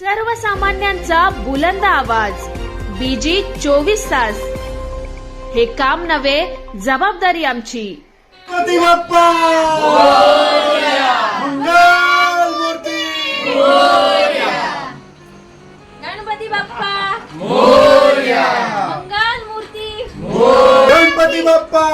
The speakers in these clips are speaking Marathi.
सर्वसामान्यांचा बुलंद आवाज. बीजी चोवीस तास. हे काम नव्हे जबाबदारी आमची. गणपती बाप्पा मंगल मूर्ती गणपती बाप्पा मंगल मूर्ती गणपती बाप्पा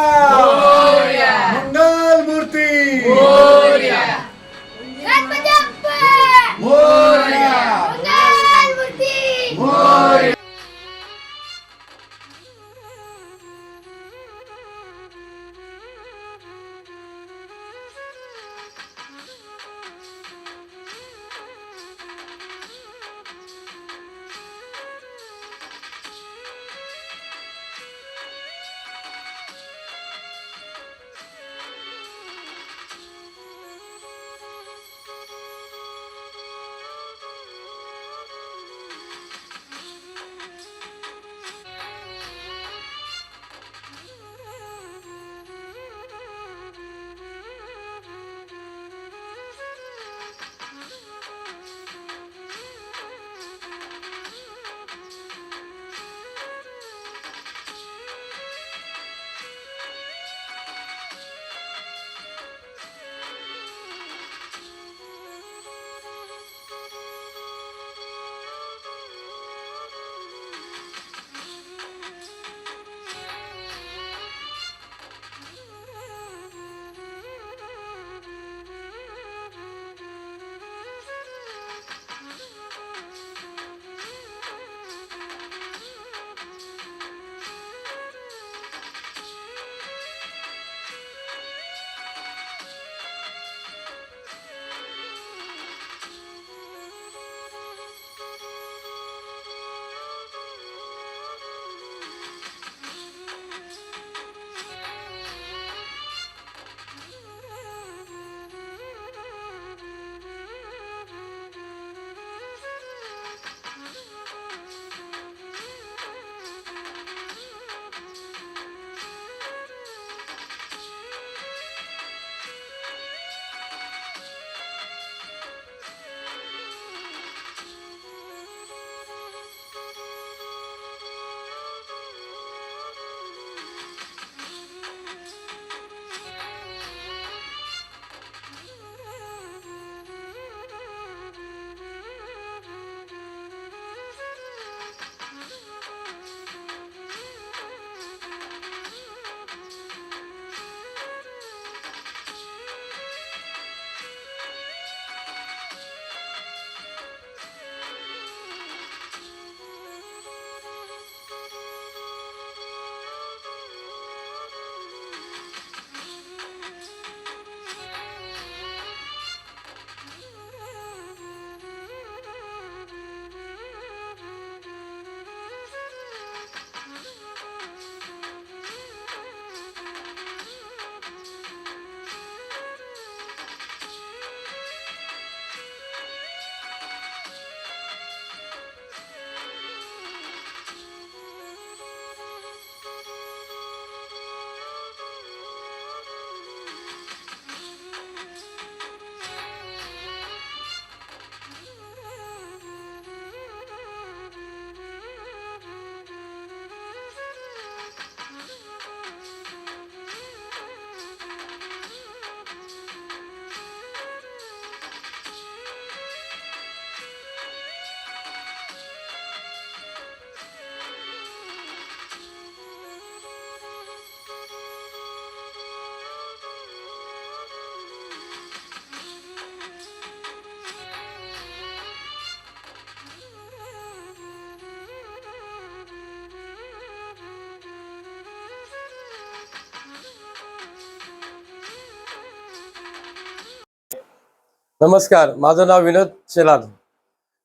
नमस्कार माझं नाव विनोद शेलार.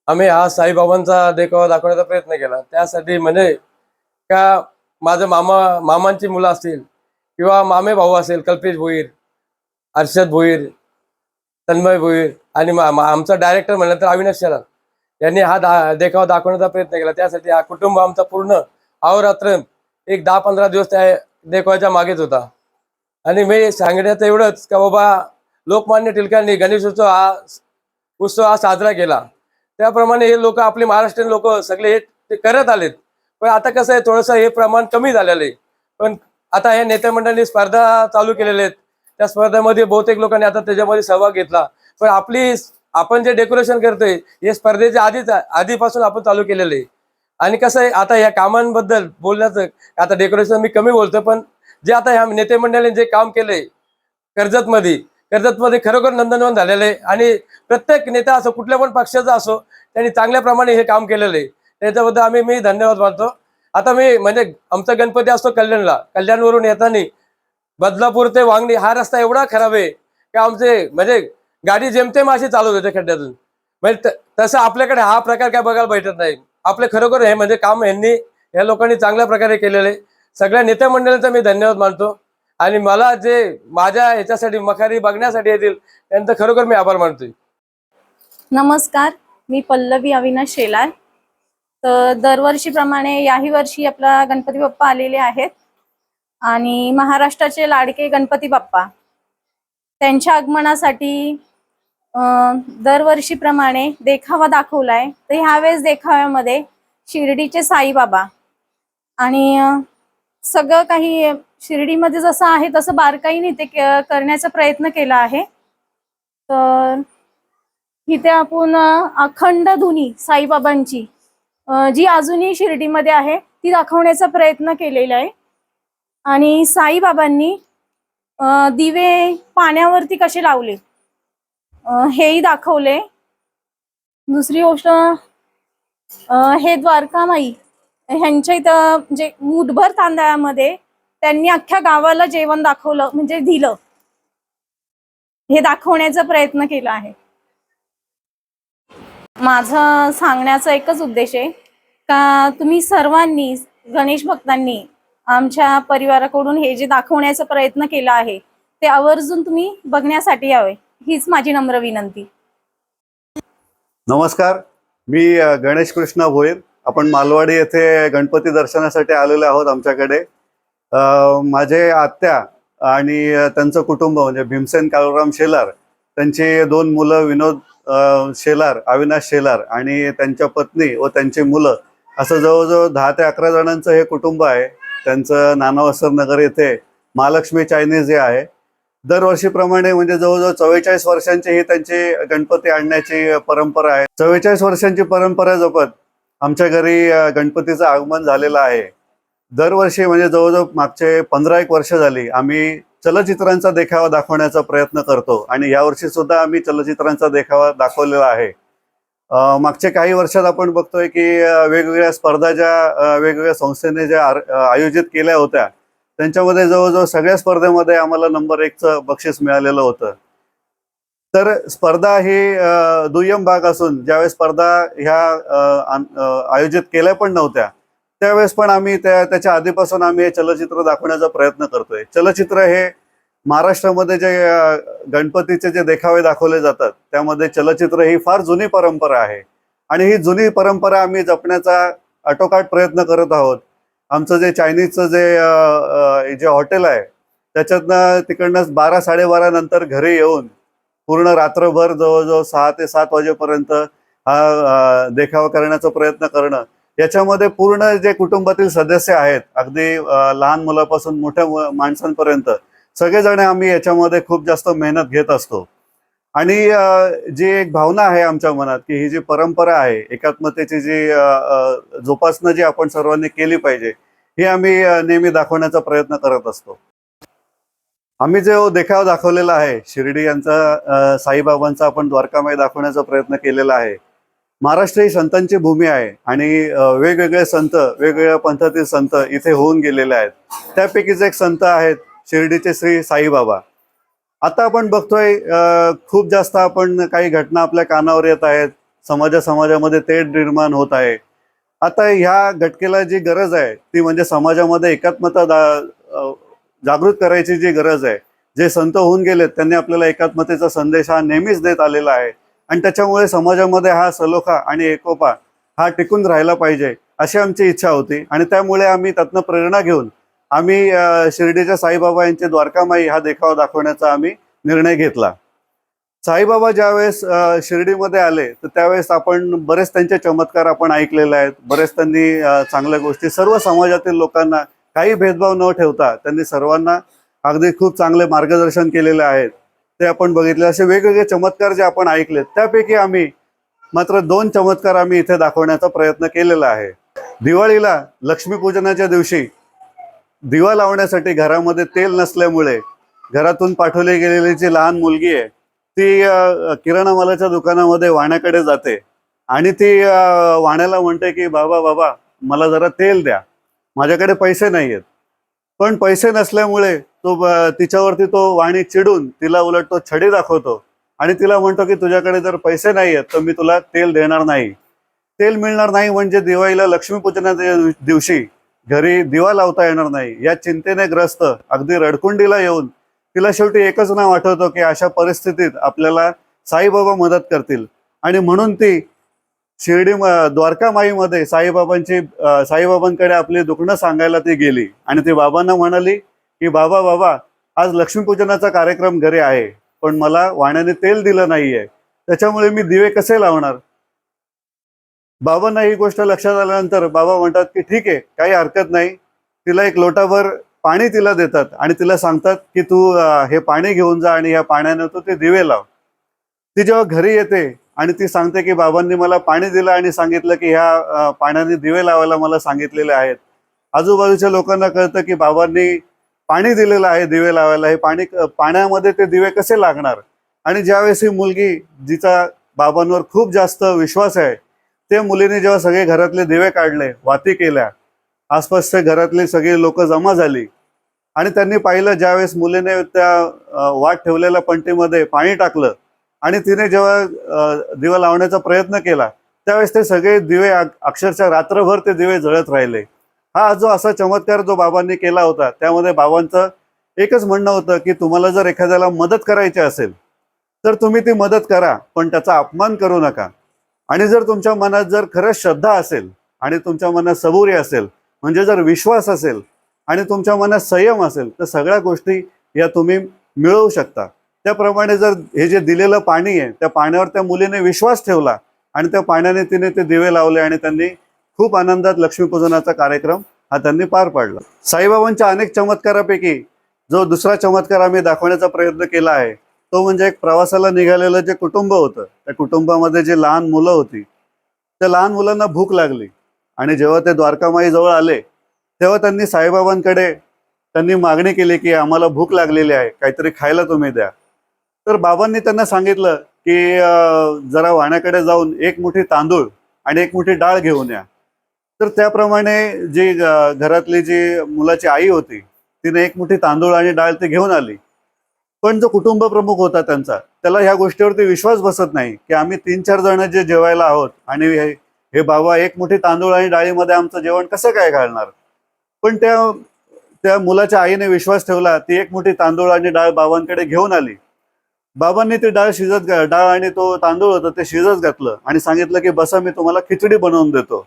आम्ही हा साईबाबांचा देखावा दाखवण्याचा प्रयत्न केला. त्यासाठी म्हणजे का माझं मामा मामांची मुलं असतील किंवा मामे भाऊ असेल कल्पेश भोईर अर्षद भोईर तन्मय भोईर आणि मा- मा- आमचा डायरेक्टर म्हणलं तर अविनाश शेलार. यांनी हा दा देखावा दाखवण्याचा प्रयत्न केला. त्यासाठी हा कुटुंब आमचा पूर्ण अहोरात्र एक दहा पंधरा दिवस त्या देखावाच्या मागेच होता. आणि मी सांगण्यात एवढंच का बाबा लोकमान्य टिळकांनी गणेशोत्सव हा उत्सव हा साजरा केला. त्याप्रमाणे हे लोक आपले महाराष्ट्रीयन लोक सगळे हे ते करत आलेत. पण आता कसं आहे थोडंसं हे प्रमाण कमी झालेलं आहे. पण आता या नेते मंडळांनी स्पर्धा चालू केलेल्या आहेत. त्या स्पर्धेमध्ये बहुतेक लोकांनी आता त्याच्यामध्ये सहभाग घेतला. पण आपली आपण जे डेकोरेशन करतोय हे स्पर्धेच्या आधीच आधीपासून आपण चालू केलेलं आहे. आणि कसं आहे आता या कामांबद्दल बोलण्याचं आता डेकोरेशन मी कमी बोलतो पण जे आता ह्या नेते मंडळाने जे काम केलंय कर्जतमध्ये कर्जतमध्ये खरोखर नंदनवन झालेलं आहे. आणि प्रत्येक नेता असो कुठल्या पण पक्षाचा असो त्यांनी चांगल्या प्रमाणे हे काम केलेलं आहे. त्याच्याबद्दल आम्ही मी धन्यवाद मानतो. आता मी म्हणजे आमचा गणपती असतो कल्याणला. कल्याणवरून येताना बदलापूर ते वांगणी हा रस्ता एवढा खराब आहे की आमचे म्हणजे गाडी जेमतेम अशी चालवत होते खड्ड्यातून. म्हणजे त- तसं आपल्याकडे हा प्रकार काय बघायला भेटत नाही. आपले खरोखर हे म्हणजे काम यांनी या लोकांनी चांगल्या प्रकारे केलेले सगळ्या नेत्या मंडळींचा मी धन्यवाद मानतो. आणि मला जे माझ्या ह्याच्यासाठी मखारी बघण्यासाठी येतील त्यांचं खरोखर मी आभार मानतोय. नमस्कार मी पल्लवी अविनाश शेलार. तर दरवर्षीप्रमाणे याही वर्षी आपला गणपती बाप्पा आलेले आहेत. आणि महाराष्ट्राचे लाडके गणपती बाप्पा त्यांच्या आगमनासाठी दरवर्षीप्रमाणे देखावा दाखवलाय. तर ह्यावेळेस देखाव्यामध्ये शिर्डीचे साईबाबा आणि सगळं काही शिर्डीमध्ये जसं आहे तसं बारकाईने ते करण्याचा प्रयत्न केला आहे. तर इथे आपण अखंड धुनी साईबाबांची जी अजूनही शिर्डीमध्ये आहे ती दाखवण्याचा प्रयत्न केलेला आहे. आणि साईबाबांनी दिवे पाण्यावरती कसे लावले हेही दाखवले. दुसरी गोष्ट हे द्वारकामाई ह्यांच्या इथं म्हणजे मुठभर तांदळामध्ये त्यांनी अख्ख्या गावाला जेवण दाखवलं म्हणजे दिलं. हे दाखवण्याचा प्रयत्न केला आहे. माझं सांगण्याचा एकच उद्देश आहे का तुम्ही सर्वांनी गणेश भक्तांनी आमच्या परिवाराकडून हे जे दाखवण्याचा प्रयत्न केला आहे ते आवर्जून तुम्ही बघण्यासाठी यावे हीच माझी नम्र विनंती. नमस्कार मी गणेश कृष्ण भोईर. आपण मालवाडी येथे गणपती दर्शनासाठी आलेले आहोत आमच्याकडे. माझे आत्या आणि त्यांचं कुटुंब म्हणजे भीमसेन काळूराम शेलार त्यांची दोन मुलं विनोद शेलार अविनाश शेलार आणि त्यांच्या पत्नी व त्यांची मुलं असं जवळजवळ दहा ते अकरा जणांचं हे कुटुंब आहे. त्यांचं नानावसर नगर येथे महालक्ष्मी चायनीज हे आहे. दरवर्षीप्रमाणे म्हणजे जवळजवळ चव्वेचाळीस वर्षांची ही त्यांची गणपती आणण्याची परंपरा आहे. चव्वेचाळीस वर्षांची परंपरा जपत आमच्या घरी गणपतीचं आगमन झालेलं आहे. दरवर्षी म्हणजे जवळजवळ मागचे पंधरा एक वर्ष झाली आम्ही चलचित्रांचा देखावा दाखवण्याचा प्रयत्न करतो आणि यावर्षी सुद्धा आम्ही चलचित्रांचा देखावा दाखवलेला आहे. मागच्या काही वर्षात आपण बघतोय की वेगवेगळ्या स्पर्धा ज्या वेगवेगळ्या संस्थेने ज्या आयोजित केल्या होत्या त्यांच्यामध्ये जवळजवळ सगळ्या स्पर्धेमध्ये आम्हाला नंबर एकचं बक्षीस मिळालेलं होतं. तर स्पर्धा ही दुय्यम भाग असून ज्यावेळेस स्पर्धा ह्या आयोजित केल्या पण नव्हत्या त्यावेळेस पण आम्ही त्या त्याच्या आधीपासून आम्ही हे चलचित्र दाखवण्याचा प्रयत्न करतोय. चलचित्र हे महाराष्ट्रामध्ये जे गणपतीचे जे देखावे दाखवले जातात त्यामध्ये चलचित्र ही फार जुनी परंपरा आहे. आणि ही जुनी परंपरा आम्ही जपण्याचा आटोकाट प्रयत्न करत आहोत. आमचं जे चायनीजचं जे जे हॉटेल आहे त्याच्यातनं तिकडनं बारा साडेबारा नंतर घरी येऊन पूर्ण रात्रभर जवळजवळ सहा ते सात वाजेपर्यंत हा देखावा करण्याचा प्रयत्न करणं याच्यामध्ये पूर्ण जे कुटुंबातील सदस्य आहेत अगदी लहान मुलापासून मोठ्या माणसांपर्यंत सगळेजण आम्ही याच्यामध्ये खूप जास्त मेहनत घेत असतो. आणि जी एक भावना आहे आमच्या मनात की ही जी परंपरा आहे एकात्मतेची जी जोपासना जी आपण सर्वांनी केली पाहिजे ही आम्ही नेहमी दाखवण्याचा प्रयत्न करत असतो. आम्ही जो देखाव दाखवलेला आहे शिर्डी यांचा साईबाबांचा आपण द्वारकामय दाखवण्याचा प्रयत्न केलेला आहे महाराष्ट्र ही संतांची भूमी आहे आणि वेगवेगळे संत वेगवेगळ्या पंथातील संत इथे होऊन गेलेले आहेत. त्यापैकीच एक संत आहेत शिर्डीचे श्री साईबाबा. आता आपण बघतोय खूप जास्त आपण काही घटना आपल्या कानावर येत आहेत. समाजा समाजामध्ये तेढ निर्माण होत आहे. आता ह्या घटकेला जी गरज आहे ती म्हणजे समाजामध्ये एकात्मता जागृत करायची जी गरज आहे जे संत होऊन गेलेत त्यांनी आपल्याला एकात्मतेचा संदेश हा नेहमीच देत आलेला आहे. आणि त्याच्यामुळे समाजामध्ये हा सलोखा आणि एकोपा हा टिकून राहिला पाहिजे अशी आमची इच्छा होती. आणि त्यामुळे आम्ही त्यातनं प्रेरणा घेऊन आम्ही शिर्डीच्या साईबाबा यांचे द्वारकामाई हा देखावा दाखवण्याचा आम्ही निर्णय घेतला. साईबाबा ज्यावेळेस शिर्डीमध्ये आले तर त्यावेळेस आपण बरेच त्यांचे चमत्कार आपण ऐकलेले आहेत. बरेच त्यांनी चांगल्या गोष्टी सर्व समाजातील लोकांना काही भेदभाव न ठेवता त्यांनी सर्वांना अगदी खूप चांगले मार्गदर्शन केलेले आहेत. ते आपण बघितले असे वेगवेगळे चमत्कार जे आपण ऐकलेत त्यापैकी आम्ही मात्र दोन चमत्कार आम्ही इथे दाखवण्याचा प्रयत्न केलेला आहे. दिवाळीला लक्ष्मीपूजनाच्या दिवशी दिवा लावण्यासाठी घरामध्ये तेल नसल्यामुळे घरातून पाठवली गेलेली जी लहान मुलगी आहे ती किराणा मालाच्या दुकानामध्ये वाण्याकडे जाते आणि ती वाण्याला म्हणते की बाबा बाबा मला जरा तेल द्या. माझ्याकडे पैसे नाही आहेत पण पैसे नसल्यामुळे तो तिच्यावरती तो वाणी चिडून तिला उलट तो छडी दाखवतो. आणि तिला म्हणतो की तुझ्याकडे जर पैसे नाही आहेत तर मी तुला तेल देणार नाही. तेल मिळणार नाही म्हणजे दिवाळीला लक्ष्मीपूजनाच्या दिवशी घरी दिवा लावता येणार नाही. या चिंतेने ग्रस्त अगदी रडकुंडीला येऊन तिला शेवटी एकच नाव आठवतं की अशा परिस्थितीत आपल्याला साईबाबा मदत करतील. आणि म्हणून ती शिर्डी द्वारकामाईमध्ये द्वारका माईमध्ये साईबाबांची साईबाबांकडे आपली दुखणं सांगायला ती गेली. आणि ती बाबांना म्हणाली की बाबा बाबा आज लक्ष्मीपूजनाचा कार्यक्रम घरी आहे पण मला वाण्याने तेल दिलं नाहीये. त्याच्यामुळे मी दिवे कसे लावणार? बाबांना ही गोष्ट लक्षात आल्यानंतर बाबा म्हणतात की ठीक आहे काही हरकत नाही. तिला एक लोटाभर पाणी तिला देतात आणि तिला सांगतात की तू हे पाणी घेऊन जा आणि या पाण्याने तू ते दिवे लाव. ती जेव्हा घरी येते आणि ती सांगते की बाबांनी मला पाणी दिलं आणि सांगितलं की ह्या पाण्याने दिवे लावायला मला सांगितलेले आहेत. आजूबाजूच्या लोकांना कळतं की बाबांनी पाणी दिलेलं आहे दिवे लावायला. हे पाणी पाण्यामध्ये ते दिवे कसे लागणार? आणि ज्यावेळेस ही मुलगी जिचा बाबांवर खूप जास्त विश्वास आहे त्या मुलीने जेव्हा सगळे घरातले दिवे काढले वाती केल्या आसपासच्या घरातली सगळी लोक जमा झाली. आणि त्यांनी पाहिलं ज्यावेळेस मुलीने त्या वाट ठेवलेल्या पंटीमध्ये पाणी टाकलं आणि तिने जेव्हा दिवा लावण्याचा प्रयत्न केला त्यावेळेस ते सगळे दिवे अक्षरशः रात्रभर ते दिवे जळत राहिले. हा जो असा चमत्कार जो बाबांनी केला होता त्यामध्ये बाबांचं एकच म्हणणं होतं की तुम्हाला जर एखाद्याला मदत करायची असेल तर तुम्ही ती मदत करा पण त्याचा अपमान करू नका. आणि जर तुमच्या मनात जर खरंच श्रद्धा असेल आणि तुमच्या मनात सबुरी असेल म्हणजे जर विश्वास असेल आणि तुमच्या मनात संयम असेल तर सगळ्या गोष्टी या तुम्ही मिळवू शकता. त्याप्रमाणे जर हे जे दिलेलं पाणी आहे त्या पाण्यावर त्या मुलीने विश्वास ठेवला आणि त्या पाण्याने तिने ते दिवे लावले आणि त्यांनी खूप आनंदात लक्ष्मीपूजनाचा कार्यक्रम हा त्यांनी पार पाडला. साईबाबांच्या अनेक चमत्कारापैकी जो दुसरा चमत्कार आम्ही दाखवण्याचा प्रयत्न केला आहे तो म्हणजे एक प्रवासाला निघालेलं जे कुटुंब होतं त्या कुटुंबामध्ये जे लहान मुलं होती त्या लहान मुलांना भूक लागली. आणि जेव्हा ते द्वारकामाई जवळ आले तेव्हा त्यांनी साईबाबांकडे त्यांनी मागणी केली की आम्हाला भूक लागलेली आहे काहीतरी खायला तुम्ही द्या. तर बाबांनी त्यांना सांगितलं की जरा वाण्याकडे जाऊन एक मुठी तांदूळ आणि एक मुठी डाळ घेऊन या. तर त्याप्रमाणे जी घरातली जी मुलाची आई होती तिने एक मुठी तांदूळ आणि डाळ ती घेऊन आली. पण जो कुटुंब प्रमुख होता त्यांचा त्याला ह्या गोष्टीवरती विश्वास बसत नाही की आम्ही तीन चार जण जे जेवायला आहोत आणि हे बाबा एक मुठी तांदूळ आणि डाळीमध्ये आमचं जेवण कसं काय घालणार? पण त्या त्या मुलाच्या आईने विश्वास ठेवला ती एक मुठी तांदूळ आणि डाळ बाबांकडे घेऊन आली. बाबांनी ती डाळ शिजत डाळ आणि तो तांदूळ होता ते शिजत घातलं आणि सांगितलं की बसा मी तुम्हाला खिचडी बनवून देतो.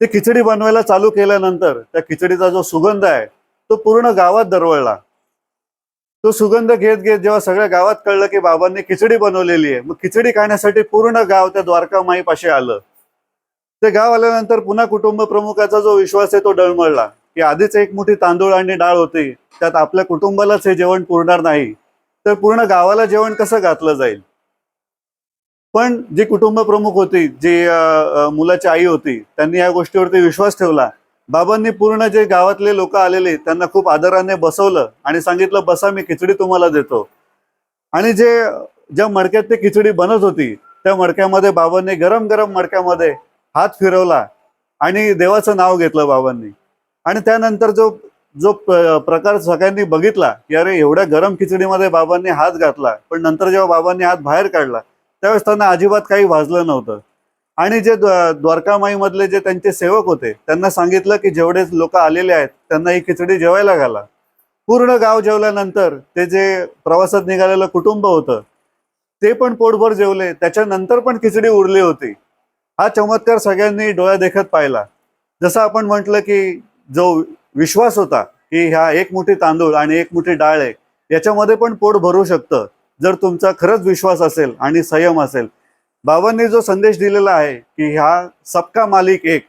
ते खिचडी बनवायला चालू केल्यानंतर त्या खिचडीचा जो सुगंध आहे तो पूर्ण गावात दरवळला. तो सुगंध घेत घेत जेव्हा सगळ्या गावात कळलं की बाबांनी खिचडी बनवलेली आहे मग खिचडी खाण्यासाठी पूर्ण गाव त्या द्वारका माईपाशी आलं. ते गाव आल्यानंतर पुन्हा कुटुंब प्रमुखाचा जो विश्वास आहे तो डळमळला की आधीच एक मोठी तांदूळ आणि डाळ होती त्यात आपल्या कुटुंबालाच हे जेवण पुरणार नाही. तर पूर्ण गावाला जेवण कसं घातलं जाईल? पण जी कुटुंब प्रमुख होती जी मुलाची आई होती त्यांनी या गोष्टीवरती विश्वास ठेवला. बाबांनी पूर्ण जे गावातले लोक आलेले त्यांना खूप आदराने बसवलं आणि सांगितलं बसा मी खिचडी तुम्हाला देतो. आणि जे ज्या मडक्यात ते खिचडी बनत होती त्या मडक्यामध्ये बाबांनी गरम गरम मडक्यामध्ये हात फिरवला आणि देवाचं नाव घेतलं बाबांनी. आणि त्यानंतर जो जो प्रकार सगळ्यांनी बघितला की अरे एवढ्या गरम खिचडीमध्ये बाबांनी हात घातला पण नंतर जेव्हा बाबांनी हात बाहेर काढला त्यावेळेस त्यांना अजिबात काही वाजलं नव्हतं. आणि जे द्वारकामाईमधले जे त्यांचे सेवक होते त्यांना सांगितलं की जेवढे लोक आलेले आहेत त्यांना ही खिचडी जेवायला घाला. पूर्ण गाव जेवल्यानंतर ते जे प्रवासात निघालेलं कुटुंब होतं ते पण पोटभर जेवले. त्याच्यानंतर पण खिचडी उरली होती. हा चमत्कार सगळ्यांनी डोळ्या देखत पाहिला. जसं आपण म्हटलं की जो विश्वास होता की ह्या एक मुठी तांदूळ आणि एक मुठी डाळ आहे याच्यामध्ये पण पोट भरू शकतं. जर तुमचा खरंच विश्वास असेल आणि संयम असेल बाबांनी जो संदेश दिलेला आहे की हा सबका मालिक एक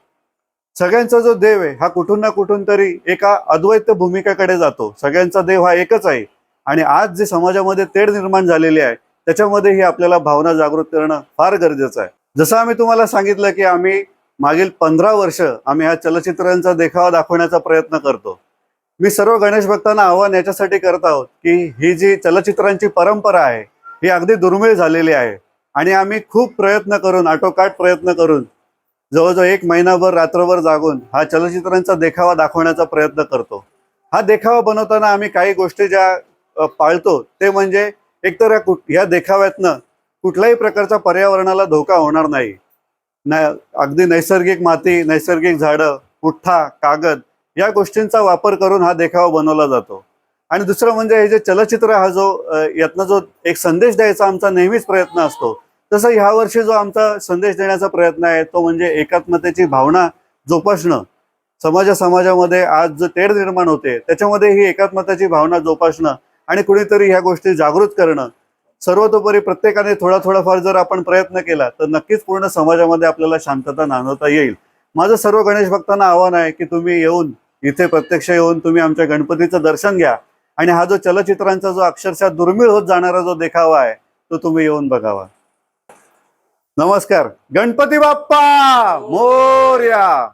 सगळ्यांचा जो देव आहे हा कुठून ना कुठून तरी एका अद्वैत भूमिकेकडे जातो. सगळ्यांचा देव हा एकच आहे. आणि आज जे समाजामध्ये तेढ निर्माण झालेली आहे त्याच्यामध्ये ही आपल्याला भावना जागृत करणं फार गरजेचं आहे. जसं आम्ही तुम्हाला सांगितलं की आम्ही मागील पंधरा वर्ष आम्ही ह्या चलचित्रांचा देखावा दाखवण्याचा प्रयत्न करतो. मी सर्व गणेश भक्तांना आव्हान याच्यासाठी करत आहोत की ही जी चलचित्रांची परंपरा आहे ही अगदी दुर्मिळ झालेली आहे. आणि आम्ही खूप प्रयत्न करून आटोकाट प्रयत्न करून जवळजवळ एक महिनाभर रात्रभर जागून हा चलचित्रांचा देखावा दाखवण्याचा प्रयत्न करतो. हा देखावा बनवताना आम्ही काही गोष्टी ज्या पाळतो ते म्हणजे एकतर या कुठ या देखाव्यातनं कुठल्याही प्रकारचा पर्यावरणाला धोका होणार नाही. अगदी नैसर्गिक माती नैसर्गिक झाडं पुठ्ठा कागद या गोष्टींचा वापर करून हा देखावा बनवला जातो. आणि दुसरं म्हणजे हे जे चलचित्र हा जो यातनं जो एक संदेश द्यायचा आमचा नेहमीच प्रयत्न असतो. तसं ह्या वर्षी जो आमचा संदेश देण्याचा प्रयत्न आहे तो म्हणजे एकात्मतेची भावना जोपासणं. समाजा समाजामध्ये आज जो तेढ निर्माण होते त्याच्यामध्ये ही एकात्मताची भावना जोपासणं आणि कुणीतरी ह्या गोष्टी जागृत करणं. सर्वतोपरी प्रत्येकाने थोडा थोडाफार जर आपण प्रयत्न केला तर नक्कीच पूर्ण समाजामध्ये आपल्याला शांतता नांदवता येईल. माझं सर्व गणेश भक्तांना आव्हान आहे की तुम्ही येऊन इथे प्रत्यक्ष येऊन तुम्ही आमच्या गणपतीचं दर्शन घ्या. आणि हा जो चलचित्रांचा जो अक्षरशः दुर्मिळ होत जाणारा जो देखावा आहे तो तुम्ही येऊन बघावा. नमस्कार. गणपती बाप्पा! मोर्या!